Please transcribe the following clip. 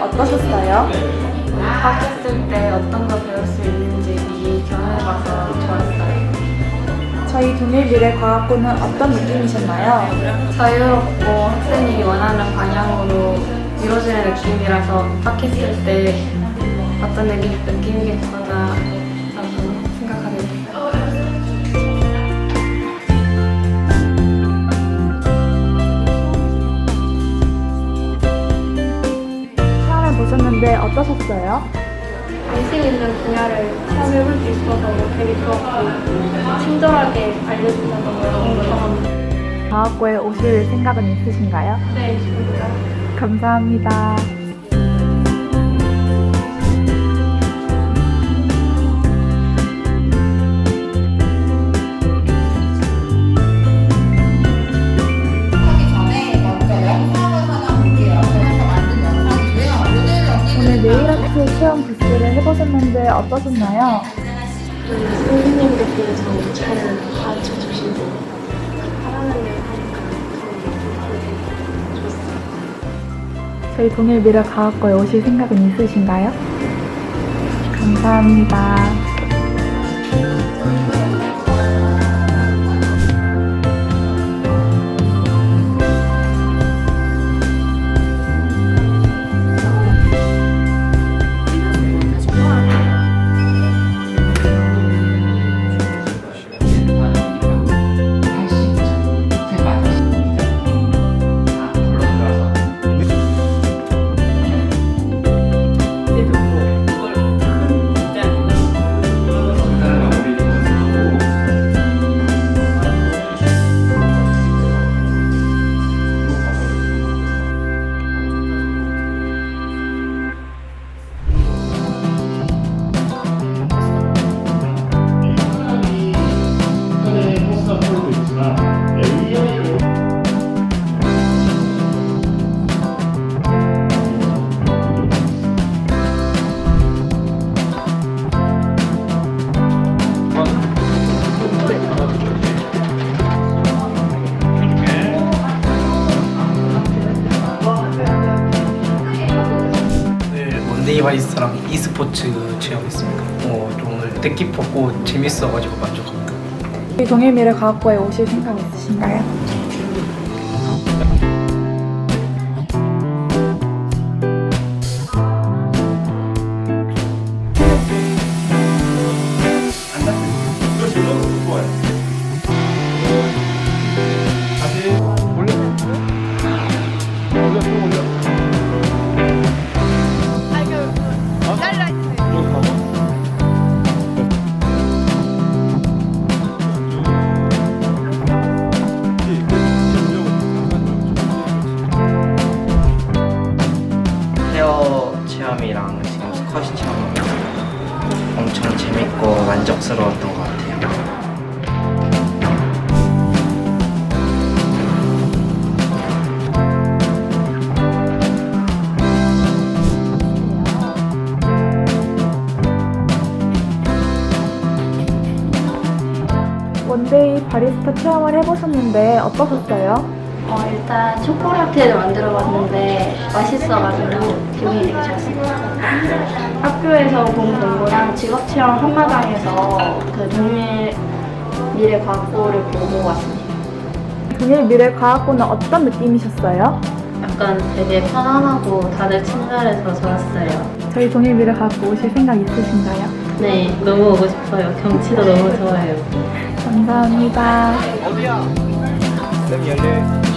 어떠셨어요? 학했을 때 어떤 거 배울 수 있는지 경험해봐서 좋았어요. 저희 동일미래과학고는 어떤 느낌이셨나요? 자유롭고 학생이 원하는 방향으로 이루어지는 느낌이라서 학했을 때 어떤 느낌, 느낌이겠구나 어떠셨어요? 관심 있는 분야를 체험해볼 수 있어서 되게 좋았고 친절하게 알려주셔서 너무 감사합니다. 과학고에 오실 생각은 있으신가요? 네, 있습니다. 감사합니다. 해보셨는데 어떠셨나요? 선생님들께서 잘 가르쳐 주시고 대로 하니까. 저희 동일 미래 과학고에 오실 생각은 있으신가요? 감사합니다. 이바이스랑 e스포츠 체험했습니다. 어, 좀 오늘 뜻깊었고 재밌어가지고 만족합니다. 저희 동일미래 과학고에 오실 생각 있으신가요? 체험 엄청 재밌고 만족스러웠던 것 같아요. 원데이 바리스타 체험을 해보셨는데 어떠셨어요? 어, 일단 초코라테를 만들어 봤는데 맛있어가지고 기분이. 학교에서 본 공부랑 직업체험 한마당에서 그 동일 미래과학고를 보고 왔습니다. 동일 미래과학고는 어떤 느낌이셨어요? 약간 되게 편안하고 다들 친절해서 좋았어요. 저희 동일 미래과학고 오실 생각 있으신가요? 네, 너무 오고 싶어요. 경치도 너무 좋아요. 감사합니다. 어디야? 쌤 열려.